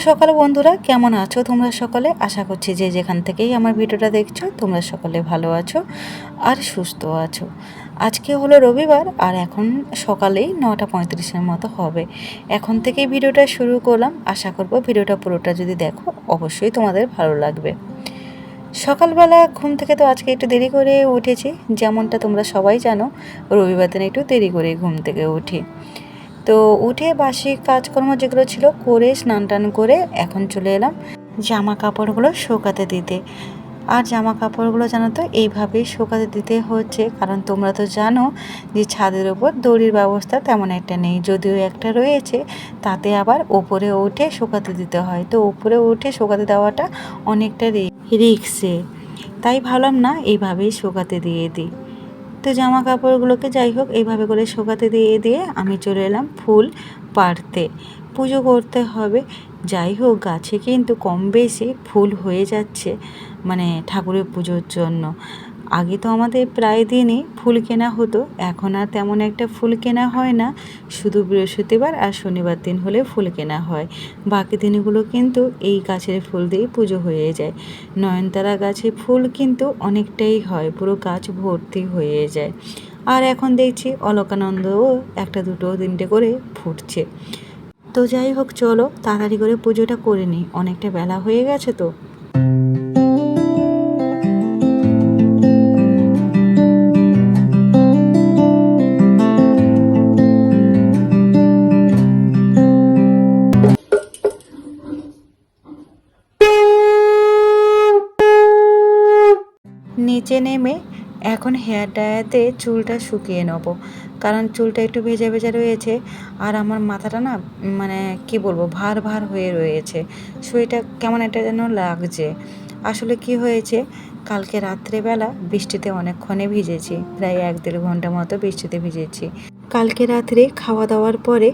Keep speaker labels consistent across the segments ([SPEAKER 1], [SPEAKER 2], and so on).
[SPEAKER 1] সকাল বন্ধুরা, কেমন আছো তোমরা সকলে? আশা করছি যে যেখান থেকেই আমার ভিডিওটা দেখছ, তোমরা সকলে ভালো আছো আর সুস্থ আছো। আজকে হলো রবিবার আর এখন সকালেই নটা পঁয়ত্রিশের মতো হবে। এখন থেকেই ভিডিওটা শুরু করলাম। আশা করব ভিডিওটা পুরোটা যদি দেখো, অবশ্যই তোমাদের ভালো লাগবে। সকালবেলা ঘুম থেকে তো আজকে একটু দেরি করে উঠেছি। যেমনটা তোমরা সবাই জানো, রবিবার দিন একটু দেরি করে ঘুম থেকে উঠি। তো উঠে বাসি কাজকর্ম যেগুলো ছিল করে স্নান টান করে এখন চলে এলাম জামা কাপড়গুলো শুকাতে দিতে। আর জামা কাপড়গুলো জানো তো, এইভাবেই শুকাতে দিতে হচ্ছে। কারণ তোমরা তো জানো যে ছাদের ওপর দড়ির ব্যবস্থা তেমন একটা নেই। যদিও একটা রয়েছে, তাতে আবার ওপরে উঠে শুকাতে দিতে হয়। তো ওপরে উঠে শুকাতে দেওয়াটা অনেকটা রিক্সে। তাই ভাবলাম না, এইভাবেই শুকাতে দিয়ে দিই। তো জামা কাপড়গুলোকে যাই হোক, এইভাবে করে শোকাতে দিয়ে দিয়ে আমি চলে এলাম ফুল পাড়তে। পুজো করতে হবে। যাই হোক, গাছে কিন্তু কম বেশি ফুল হয়ে যাচ্ছে মানে ঠাকুরের পুজোর জন্য। আগে তো আমাদের প্রায় দিনই ফুল কেনা হতো, এখন আর তেমন একটা ফুল কেনা হয় না। শুধু বৃহস্পতিবার আর শনিবার দিন হলে ফুল কেনা হয়। বাকি দিনগুলো কিন্তু এই গাছের ফুল দিয়েই পুজো হয়ে যায়। নয়নতারা গাছে ফুল কিন্তু অনেকটাই হয়, পুরো গাছ ভর্তি হয়ে যায়। আর এখন দেখছি অলকানন্দও একটা দুটো তিনটে করে ফুটছে। তো যাই হোক, চলো তাড়াতাড়ি করে পুজোটা করে নিই। অনেকটা বেলা হয়ে গেছে তো। নিচে নেমে এখন হেয়ার ড্রায়ারতে চুলটা শুকিয়ে নেব। কারণ চুলটা একটু ভেজা ভেজা রয়েছে আর আমার মাথাটা না মানে কি বলব, ভার ভার হয়ে রয়েছে। শরীরটা কেমন একটা যেন লাগছে। আসলে কি হয়েছে, কালকে রাত্রেবেলা বৃষ্টিতে অনেকক্ষণে ভিজেছি, প্রায় এক দেড় ঘণ্টা মতো বৃষ্টিতে ভিজেছি। কালকে রাত্রে খাওয়া দাওয়ার পরে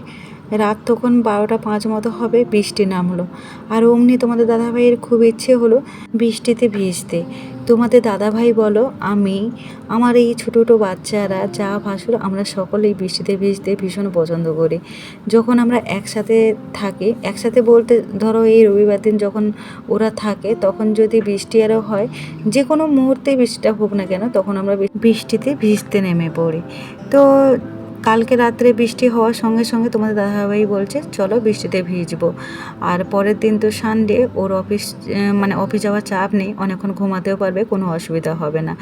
[SPEAKER 1] রাত তখন বারোটা পাঁচ মতো হবে, বৃষ্টি নামলো। আর অমনি তোমাদের দাদাভাইয়ের খুব ইচ্ছে হলো বৃষ্টিতে ভিজতে। তোমাদের দাদাভাই বলো, আমি, আমার এই ছোটো ছোটো বাচ্চারা যা ভাসুর, আমরা সকলেই বৃষ্টিতে ভিজতে ভীষণ পছন্দ করি। যখন আমরা একসাথে থাকি, একসাথে বলতে ধরো এই রবিবার দিন যখন ওরা থাকে, তখন যদি বৃষ্টি আরও হয় যে কোনো মুহূর্তে বৃষ্টিটা হোক না কেন, তখন আমরা বৃষ্টিতে ভিজতে নেমে পড়ি। তো কালকে রাত্রে বৃষ্টি হওয়ার সঙ্গে সঙ্গে তোমাদের দাদাভাই বলছে, চলো বৃষ্টিতে ভিজবো। আর পরের দিন তো সানডে ওর অফিস মানে অফিস যাওয়ার চাপ নেই, অনেকক্ষণ ঘুমাতেও পারবে, কোনো অসুবিধা হবে না।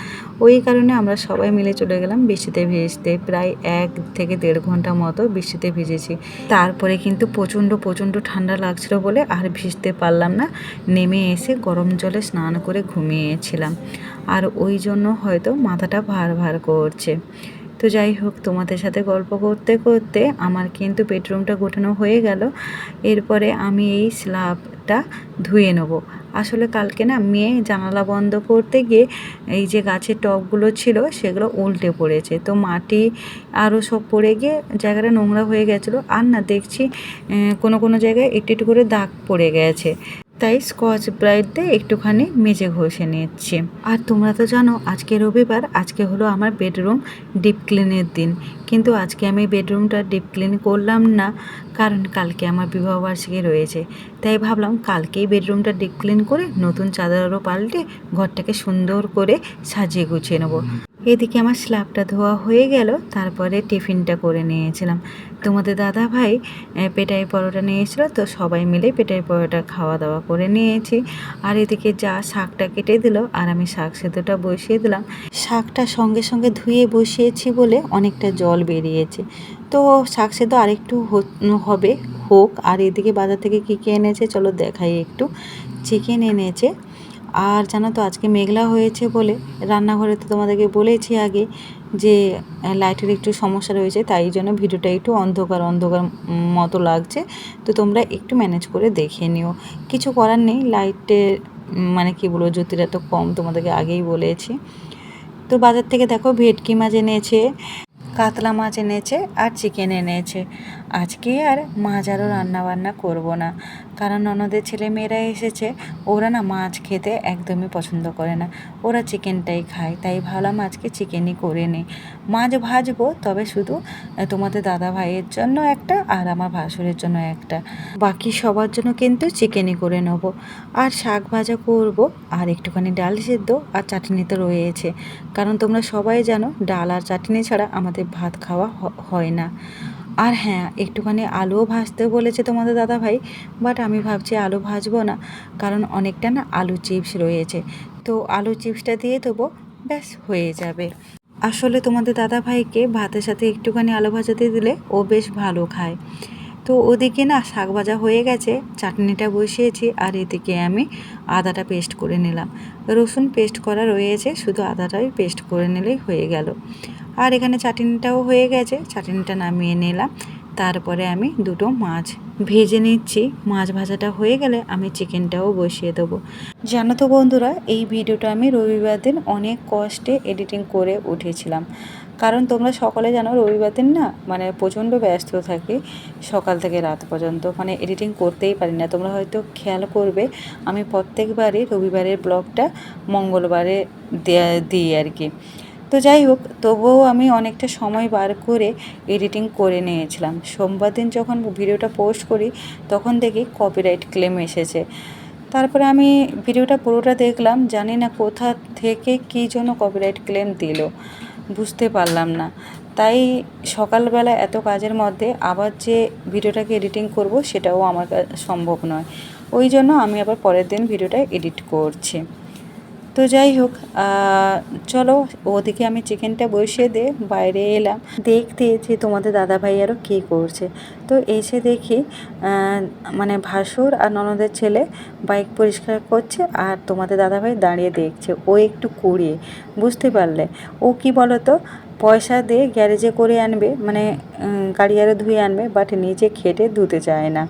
[SPEAKER 1] ওই কারণে আমরা সবাই মিলে চলে গেলাম বৃষ্টিতে ভিজতে। প্রায় এক থেকে দেড় ঘণ্টা মতো বৃষ্টিতে ভিজেছি। তারপরে কিন্তু প্রচণ্ড প্রচণ্ড ঠান্ডা লাগছিল বলে আর ভিজতে পারলাম না। নেমে এসে গরম জলে স্নান করে ঘুমিয়েছিলাম। আর ওই জন্য হয়তো মাথাটা ভার ভার করছে। তো যাই হোক, তোমাদের সাথে গল্প করতে করতে আমার কিন্তু বেডরুমটা গোটানো হয়ে গেল। এরপরে আমি এই স্ল্যাবটা ধুয়ে নেব। আসলে কালকে না মেয়ে জানালা বন্ধ করতে গিয়ে এই যে গাছের টবগুলো ছিল, সেগুলো উল্টে পড়েছে। তো মাটি আরও সব পড়ে গিয়ে জায়গাটা নোংরা হয়ে গেছিল। আর না দেখছি কোনো কোনো জায়গায় একটু একটু করে দাগ পড়ে গেছে। তাই স্কচ ব্রাইট দিয়ে একটুখানি মেজে ঘষে নিচ্ছি। আর তোমরা তো জানো, আজকে রবিবার, আজকে হলো আমার বেডরুম ডিপ ক্লিনের দিন। কিন্তু আজকে আমি বেডরুমটা ডিপ ক্লিন করলাম না, কারণ কালকে আমার বিবাহবার্ষিকী রয়েছে। তাই ভাবলাম কালকেই বেডরুমটা ডিপ ক্লিন করে নতুন চাদরও পাল্টে ঘরটাকে সুন্দর করে সাজিয়ে গুছিয়ে নেব। এদিকে আমার স্ল্যাবটা ধোয়া হয়ে গেল, তারপরে টিফিনটা করে নিয়েছিলাম। তোমাদের দাদা ভাই পেটাই পরোটা নিয়েছিল, তো সবাই মিলে পেটাই পরোটা খাওয়া দাওয়া করে নিয়েছি। আর এদিকে যা শাকটা কেটে দিল, আর আমি শাক সেদ্ধটা বসিয়ে দিলাম। শাকটা সঙ্গে সঙ্গে ধুয়ে বসিয়েছি বলে অনেকটা জল বেরিয়েছে। তো শাক সেদ্ধ আরেকটু হবে, হোক। আর এদিকে বাজার থেকে কী কী এনেছে, চলো দেখাই একটু। চিকেন এনেছে আর জানো তো, আজকে মেঘলা হয়েছে বলে রান্নাঘরে তো তোমাদেরকে বলেছি আগে যে লাইটের একটু সমস্যা রয়েছে, তাই জন্য ভিডিওটা একটু অন্ধকার অন্ধকার মতো লাগছে। তো তোমরা একটু ম্যানেজ করে দেখে নিও। কিছু করার নেই লাইটের মানে কি বলব জ্যোতিটা তো কম তোমাদেরকে আগেই বলেছি। তো বাজার থেকে দেখো ভেটকি মাছ এনেছে, কাতলা মাছ এনেছে আর চিকেন এনেছে। আজকে আর মাছ আরও রান্নাবান্না করব না। কারণ ননদের ছেলে মেয়েরা এসেছে, ওরা না মাছ খেতে একদমই পছন্দ করে না। ওরা চিকেনটাই খায়, তাই ভাবলাম আজকে চিকেনই করে নিই। মাছ ভাজবো, তবে শুধু তোমাদের দাদা ভাইয়ের জন্য একটা আর আমার ভাসুরের জন্য একটা। বাকি সবার জন্য কিন্তু চিকেনই করে নেব। আর শাক ভাজা করব, আর একটুখানি ডাল সেদ্ধ আর চাটনি তো রয়েছে। কারণ তোমরা সবাই জানো, ডাল আর চাটনি ছাড়া আমাদের ভাত খাওয়া হয় না। আর হ্যাঁ একটুখানি আলুও ভাজতে বলেছে তোমাদের দাদা ভাই বাট আমি ভাবছি আলু ভাজবো না, কারণ অনেকটা না আলু চিপস রয়েছে। তো আলু চিপসটা দিয়ে দেবো, ব্যাস হয়ে যাবে। আসলে তোমাদের দাদা ভাইকে ভাতের সাথে একটুখানি আলু ভাজাতে দিলে ও বেশ ভালো খায়। তো ওদিকে না শাক ভাজা হয়ে গেছে, চাটনিটা বসিয়েছি আর এদিকে আমি আদাটা পেস্ট করে নিলাম। রসুন পেস্ট করা রয়েছে, শুধু আদাটাই পেস্ট করে নিলেই হয়ে গেল। আর এখানে চাটনিটাও হয়ে গেছে, চাটনিটা নামিয়ে নিলাম। তারপরে আমি দুটো মাছ ভেজে নিচ্ছি। মাছ ভাজাটা হয়ে গেলে আমি চিকেনটাও বসিয়ে দেবো। জানো তো বন্ধুরা, এই ভিডিওটা আমি রবিবার দিন অনেক কষ্টে এডিটিং করে উঠেছিলাম। কারণ তোমরা সকলে জানো রবিবার দিন না মানে প্রচণ্ড ব্যস্ত থাকি সকাল থেকে রাত পর্যন্ত। মানে এডিটিং করতেই পারি না। তোমরা হয়তো খেয়াল করবে, আমি প্রত্যেকবারই রবিবারের ব্লগটা মঙ্গলবারে দিই আর কি। তো যাই হোক, তবুও আমি অনেকটা সময় বার করে এডিটিং করে নিয়েছিলাম। সোমবার দিন যখন ভিডিওটা পোস্ট করি, তখন দেখি কপিরাইট ক্লেম এসেছে। তারপরে আমি ভিডিওটা পুরোটা দেখলাম, জানি না কোথা থেকে কী জন্য কপিরাইট ক্লেম দিল। বুঝতে পারলাম না। তাই সকালবেলা এত কাজের মধ্যে আবার যে ভিডিওটাকে এডিটিং করব সেটাও আমার সম্ভব নয়। ওই জন্য আমি আবার পরের দিন ভিডিওটা এডিট করছি। তো যাই হোক চলো ওদিকে আমি চিকেনটা বসিয়ে দিয়ে বাইরে এলাম। দেখতে যে তোমাদের দাদা ভাই আরও কী করছে। তো এসে দেখি মানে ভাসুর আর ননদের ছেলে বাইক পরিষ্কার করছে আর তোমাদের দাদা ভাই দাঁড়িয়ে দেখছে। ও একটু কুড়িয়ে, বুঝতে পারলে। ও কি তো পয়সা দিয়ে গ্যারেজে করে আনবে মানে গাড়ি আরও ধুয়ে আনবে বাট নিজে খেটে ধুতে চায় না।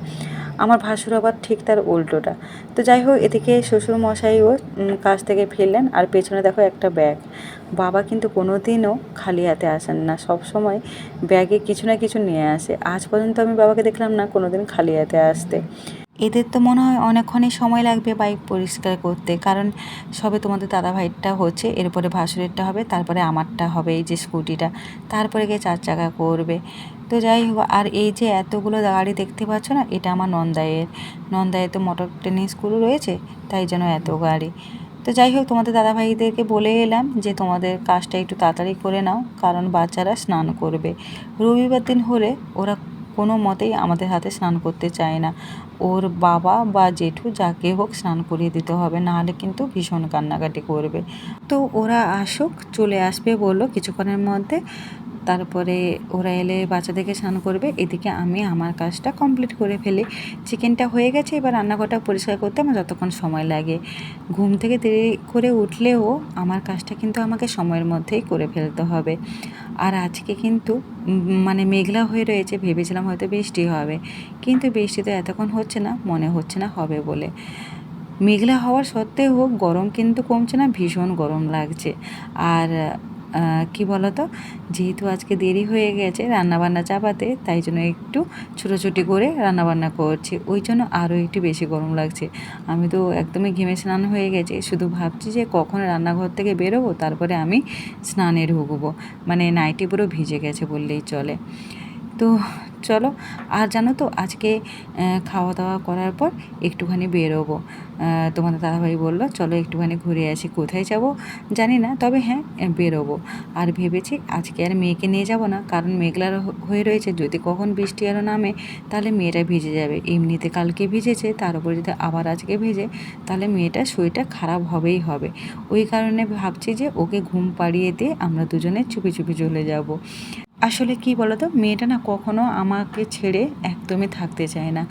[SPEAKER 1] আমার ভাসুর আবার ঠিক তার উল্টোটা। তো যাই হোক এদিকে শ্বশুর মশাইও উম, কাজ থেকে ফিরলেন আর পেছনে দেখো একটা ব্যাগ। বাবা কিন্তু কোনো দিনও খালি হাতে আসেন না সব সময় ব্যাগে কিছু না কিছু নিয়ে আসে। আজ পর্যন্ত আমি বাবাকে দেখলাম না কোনো দিন খালি হাতে আসতে। এদের তো মনে হয় অনেকক্ষণই সময় লাগবে বাইক পরিষ্কার করতে কারণ সবে তোমাদের দাদা ভাইটা হচ্ছে এরপরে ভাসুরেরটা হবে তারপরে আমারটা হবে এই যে স্কুটিটা। তারপরে গিয়ে চার চাকা করবে। তো যাই হোক, আর এই যে এতগুলো গাড়ি দেখতে পাচ্ছ না, এটা আমার নন্দাইয়ের। নন্দাইয়ে তো মোটর ট্রেনিং স্কুল রয়েছে, তাই জন্য এত গাড়ি। তো যাই হোক, তোমাদের দাদাভাইদেরকে বলে এলাম যে তোমাদের কাজটা একটু তাড়াতাড়ি করে নাও, কারণ বাচ্চারা স্নান করবে। রবিবার দিন হলে ওরা কোনো মতেই আমাদের হাতে স্নান করতে চায় না। ওর বাবা বা জেঠু যাকে হোক স্নান করিয়ে দিতে হবে, নাহলে কিন্তু ভীষণ কান্নাকাটি করবে। তো ওরা আসুক, চলে আসবে বলল কিছুক্ষণের মধ্যে। তারপরে ওরা এলে বাচ্চাদেরকে স্নান করবে, এদিকে আমি আমার কাজটা কমপ্লিট করে ফেলি। চিকেনটা হয়ে গেছে, এবার রান্নাঘরটা পরিষ্কার করতে আমার যতক্ষণ সময় লাগে। ঘুম থেকে দেরি করে উঠলেও আমার কাজটা কিন্তু আমাকে সময়ের মধ্যেই করে ফেলতে হবে। আর আজকে কিন্তু মানে মেঘলা হয়ে রয়েছে, ভেবেছিলাম হয়তো বৃষ্টি হবে। কিন্তু বৃষ্টি তো এতক্ষণ হচ্ছে না, মনে হচ্ছে না হবে বলে। মেঘলা হওয়ার সত্ত্বেও গরম কিন্তু কমছে না, ভীষণ গরম লাগছে। আর কি বলতো? যেহেতু আজকে দেরি হয়ে গেছে রান্নাবান্না চাপাতে, তাই জন্য একটু ছোটোছুটি করে রান্নাবান্না করছি। ওই জন্য আরও একটু বেশি গরম লাগছে। আমি তো একদমই ঘেমে স্নান হয়ে গেছে। শুধু ভাবছি যে কখন রান্নাঘর থেকে বেরোবো, তারপরে আমি স্নানে ঢুকবো। মানে নাইটি পুরো ভিজে গেছে বললেই চলে। তো চলো, আর জানো তো, আজকে খাওয়া দাওয়া করার পর একটুখানি বেরোবো। তোমাদের দাদাভাই বলল, চলো একটুখানি ঘুরে আসি, কোথায় যাব? জানি না, তবে হ্যাঁ বেরোবো। আর ভেবেছি আজকে আর মেয়েকে নিয়ে যাব না, কারণ মেঘলার হয়ে রয়েছে। যদি কখন বৃষ্টি আরও নামে, তাহলে মেয়েটা ভিজে যাবে। এমনিতে কালকে ভিজেছে, তার উপর যদি আবার আজকে ভিজে, তাহলে মেয়েটার শরীরটা খারাপ হবেই হবে। ওই কারণে ভাবছি যে, ওকে ঘুম পাড়িয়ে দিয়ে আমরা দুজনে চুপি চুপি চলে যাব। আসলে কি বলতো? মেয়েটা না কখনো আমাকে ছেড়ে একদমই থাকতে চায় না।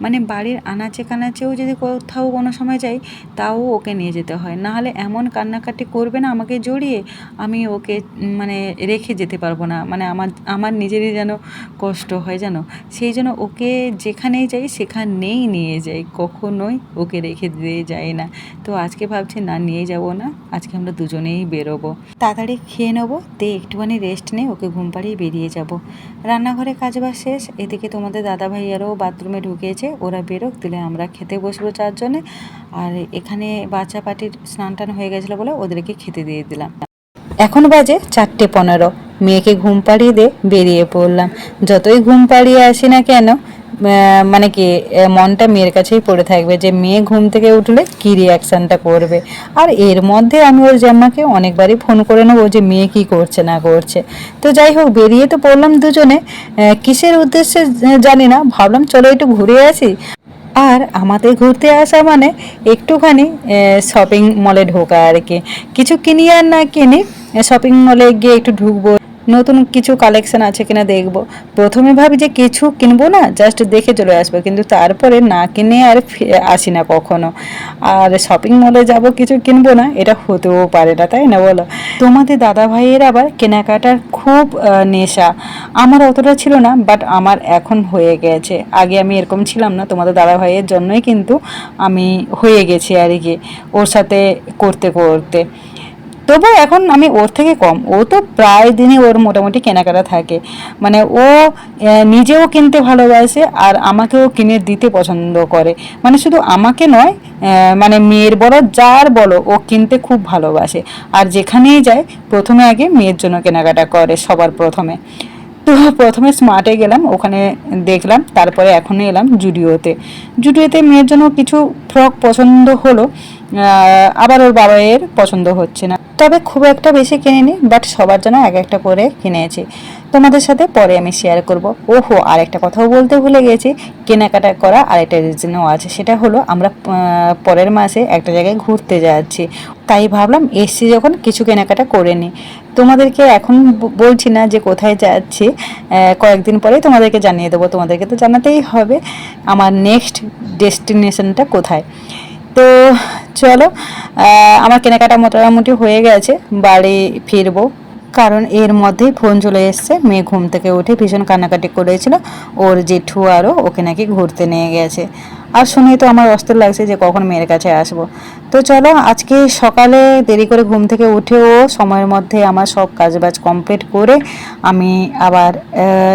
[SPEAKER 1] মানে বাড়ির আনাচে কানাচেও যদি কোথাও কোনো সময় যাই, তাও ওকে নিয়ে যেতে হয়। নাহলে এমন কান্নাকাটি করবে না আমাকে জড়িয়ে, আমি ওকে মানে রেখে যেতে পারব না। মানে আমার আমার নিজেরই যেন কষ্ট হয় জানো? সেই জন্য ওকে যেখানেই যাই, সেখানেই নিয়ে যাই। কখনোই ওকে রেখে দিয়ে যাই না। তো আজকে ভাবছি, না নিয়ে যাব না। আজকে আমরা দুজনেই বেরোবো। তাড়াতাড়ি খেয়ে নেব, দিয়ে একটুখানি রেস্ট নেই ওকে ঘুম পাড়িয়ে করেই বেরিয়ে যাব। রান্নাঘরে কাজ বাজ শেষ, এদিকে তোমাদের দাদা ভাইয়ারও বাথরুমে ঢুকিয়েছে ওরা বেরোক, দিলে আমরা খেতে বসবো চারজনে। আর এখানে বাচ্চা পাটির স্নান টান হয়ে গেছিল বলে ওদেরকে খেতে দিয়ে দিলাম। এখন বাজে চারটে পনেরো। মেয়েকে ঘুম পাড়িয়ে দিয়ে বেরিয়ে পড়লাম। যতই ঘুম পাড়িয়ে আসি না কেন মানে কি মনটা মেয়ের কাছেই পড়ে থাকবে যে মেয়ে ঘুম থেকে উঠলে কি রিয়াকশানটা করবে। আর এর মধ্যে আমি ওর জাম্মাকে অনেকবারই ফোন করে নেব যে মেয়ে কি করছে না করছে। তো যাই হোক, বেরিয়ে তো পড়লাম দুজনে কিসের উদ্দেশ্যে জানি না, ভাবলাম চলো একটু ঘুরে আসি। আর আমাদের ঘুরতে আসা মানে একটুখানি শপিং মলে ঢোকা আর কি। কিছু কিনি আর না কিনি শপিং মলে গিয়ে একটু ঢুকবো। নতুন কিছু কালেকশন আছে কিনা দেখব। প্রথমে ভাবি যে কিছু কিনবো না জাস্ট দেখে চলে আসব, কিন্তু তারপরে না কিনে আর আসি না কখনো। আর শপিং মলে যাব, কিছু কিনবো না, এটা হতেও পারে না, তাই না বলো? তোমাদের দাদা ভাইয়ের আবার কেনাকাটার খুব নেশা। আমার অতটা ছিল না বাট আমার এখন হয়ে গেছে। আগে আমি এরকম ছিলাম না, তোমাদের দাদা ভাইয়ের জন্যই কিন্তু আমি হয়ে গেছি আর কি, ওর সাথে করতে করতে। তবু এখন আমি ওর থেকে কম। ও তো প্রায় দিনই ওর মোটামুটি কেনাকাটা থাকে। মানে ও নিজেও কিনতে ভালোবাসে আর আমাকেও কিনে দিতে পছন্দ করে। মানে শুধু আমাকে নয় মানে মেয়ের বড় যার বলো, ও কিনতে খুব ভালোবাসে। আর যেখানেই যায়, প্রথমে আগে মেয়ের জন্য কেনাকাটা করে সবার প্রথমে। তো প্রথমে স্মার্টে গেলাম, ওখানে দেখলাম, তারপরে এখন এলাম জুডিওতে। জুডিওতে মেয়ের জন্য কিছু ফ্রক পছন্দ হলো আবার ওর বাবাইয়ের পছন্দ হচ্ছে না। তবে খুব একটা বেশি কিনিনি বাট সবার জন্য এক একটা করে কিনেছি। তোমাদের সাথে পরে আমি শেয়ার করব। ওহো আর একটা কথাও বলতে ভুলে গেছি। কেনাকাটা করা আরেকটা রিজনও আছে। সেটা হলো, আমরা পরের মাসে একটা জায়গায় ঘুরতে যাচ্ছি। তাই ভাবলাম, এসছি যখন কিছু কেনাকাটা করে নিই। তোমাদেরকে এখন বলছি না যে কোথায় যাচ্ছি। কয়েকদিন পরে তোমাদেরকে জানিয়ে দেবো। তোমাদেরকে তো জানাতেই হবে, আমার নেক্সট ডেস্টিনেশনটা কোথায়। তো চলো আমার কেনাকাটা মোটামুটি হয়ে গেছে। বাড়ি ফিরবো। কারণ এর মধ্যে ফোন চলে এসছে। মেয়ে ঘুম থেকে উঠে ভীষণ কান্নাকাটি করেছিল। ওর জেঠু আরও ওকে নাকি ঘুরতে নিয়ে গেছে। আর শুনেই তো আমার অস্থির লাগছে যে কখন মেয়ের কাছে আসব। তো চলো, আজকে সকালে দেরি করে ঘুম থেকে উঠেও সময়ের মধ্যে আমার সব কাজবাজ কমপ্লিট করে আমি আবার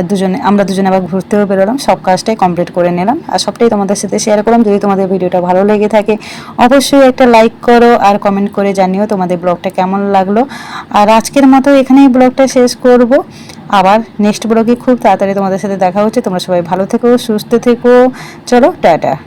[SPEAKER 1] দুজনে আমরা দুজনে আবার ঘুরতেও বেরোলাম, সব কাজটাই কমপ্লিট করে নিলাম। আর সবটাই তোমাদের সাথে শেয়ার করলাম। যদি তোমাদের ভিডিওটা ভালো লেগে থাকে, অবশ্যই একটা লাইক করো আর কমেন্ট করে জানিও তোমাদের ব্লগটা কেমন লাগল। আর আজকের মতো এখানেই ব্লগটা শেষ করব। আবার নেক্সট ব্লগে খুব তাড়াতাড়ি তোমাদের সাথে দেখা হচ্ছে। তোমরা সবাই ভালো থেকো, সুস্থ থেকো। চলো, টাটা।